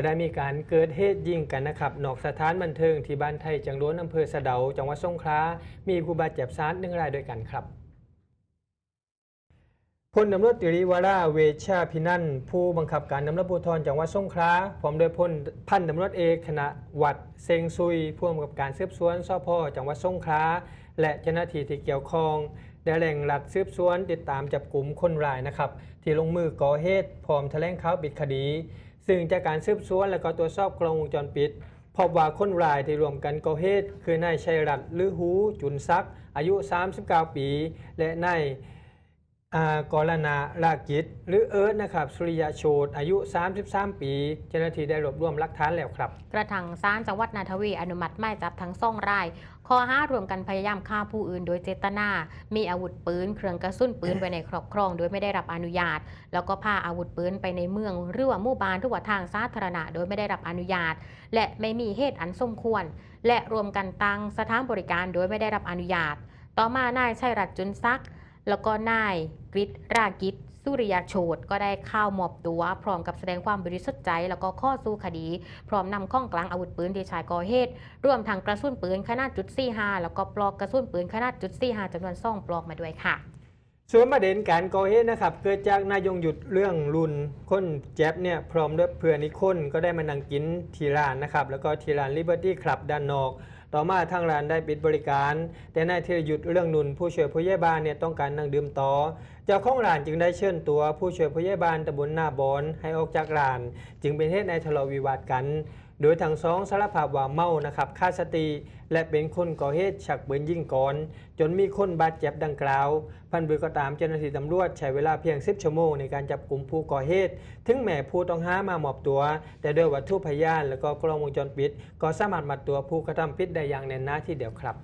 ก็ได้มีการเกิดเหตุยิงกันนะครับนอกสถานบันเทิงที่บ้านไทยจังหลวนอำเภอสะเดา จังหวัดสงขลา มีผู้บาดเจ็บสาหัสหนึ่งรายด้วยกันครับพลตำรวจตรีวราเวชชาพินันผู้บังคับการตำรวจภูธรจังหวัดสงขลาพร้อมด้วยพลพันตำรวจเอกคณะวัดเซงซุยผู้กำกับการสืบสวนสพจังหวัดสงขลาและเจ้าหน้าที่ที่เกี่ยวข้องได้แหล่งหลัดสืบสวนติดตามจับกลุ่มคนร้ายนะครับ ที่ลงมือก่อเหตุพร้อมแถลงข่าวปิดคดี ซึ่งจากการสืบสวนและก็ตรวจสอบกล้องวงจรปิด พบว่าคนร้ายที่รวมกันก่อเหตุคือนายชัยรัตน์ลือหู จุนซัก อายุ 39 ปี และนาย อากรณาลากิจ หรือเอิร์ธนะครับ สุริยโชตอายุ 33 ปี เจ้าหน้าที่ได้รวบรวมหลักฐานแล้วครับ กระทั่งศาลจังหวัดนาทวี อนุมัติหมายจับทั้งสองรายข้อหารวมกันพยายามฆ่าผู้อื่นโดยเจตนา มีอาวุธปืน เครื่องกระสุนปืนไว้ในครอบครอง โดยไม่ได้รับอนุญาต แล้วก็พาอาวุธปืนไปในเมือง หรือว่าหมู่บ้านหรือว่าทางสาธารณะ โดยไม่ได้รับอนุญาต และไม่มีเหตุอันสมควร และรวมกันตั้งสถานบริการโดยไม่ได้รับอนุญาต ต่อมานายชัยรัตน์จุนซัก แล้วก็นายกริชรากิจสุริยโชตก็ได้เข้ามอบตัว พร้อมกับแสดงความบริสุทธิ์ใจ แล้วก็ข้อสู้คดี พร้อมนำข้องกลางอาวุธปืนที่ใช้ก่อเหตุรวมทั้งกระสุนปืนขนาดจุด45แล้วก็ปลอกกระสุนปืนขนาดจุด45จำนวนสองปลอกมาด้วยค่ะส่วนประเด็นการก่อเหตุนะครับ เกิดจากนายยงหยุดเรื่องรุนคนแจ๊บเนี่ยพร้อมด้วยเพื่อนอีกคนก็ได้มานั่งกินที่ร้านนะครับ แล้วก็ที่ร้านลิเบอร์ตี้คลับด้านนอก ต่อมาทางร้านได้ปิดบริการ แต่นายธีรยุทธ์เรื่องนุนผู้ช่วยผู้ใหญ่บ้านเนี่ยต้องการนั่งดื่มต่อ เจ้าของร้านจึงได้เชิญตัวผู้ช่วยผู้ใหญ่บ้านตำบลหน้าบอนให้ออกจากร้าน จึงเป็นเหตุในทะเลาะวิวาทกัน โดยทั้งสองสารภาพว่าเมานะครับฆ่าสติและเป็นคนก่อเหตุฉักปืนยิงก่อน จนมีคนบาดเจ็บดังกล่าว พันบุก็ตามเจ้าหน้าที่ตำรวจใช้เวลาเพียง 10 ชั่วโมงในการจับกลุ่มผู้ก่อเหตุ ถึงแม้ผู้ต้องหามามอบตัว แต่ด้วยวัตถุพยานและก็กล้องวงจรปิด ก็สามารถมัดตัวผู้กระทำผิดได้อย่างแน่นหน้าที่เดียวครับ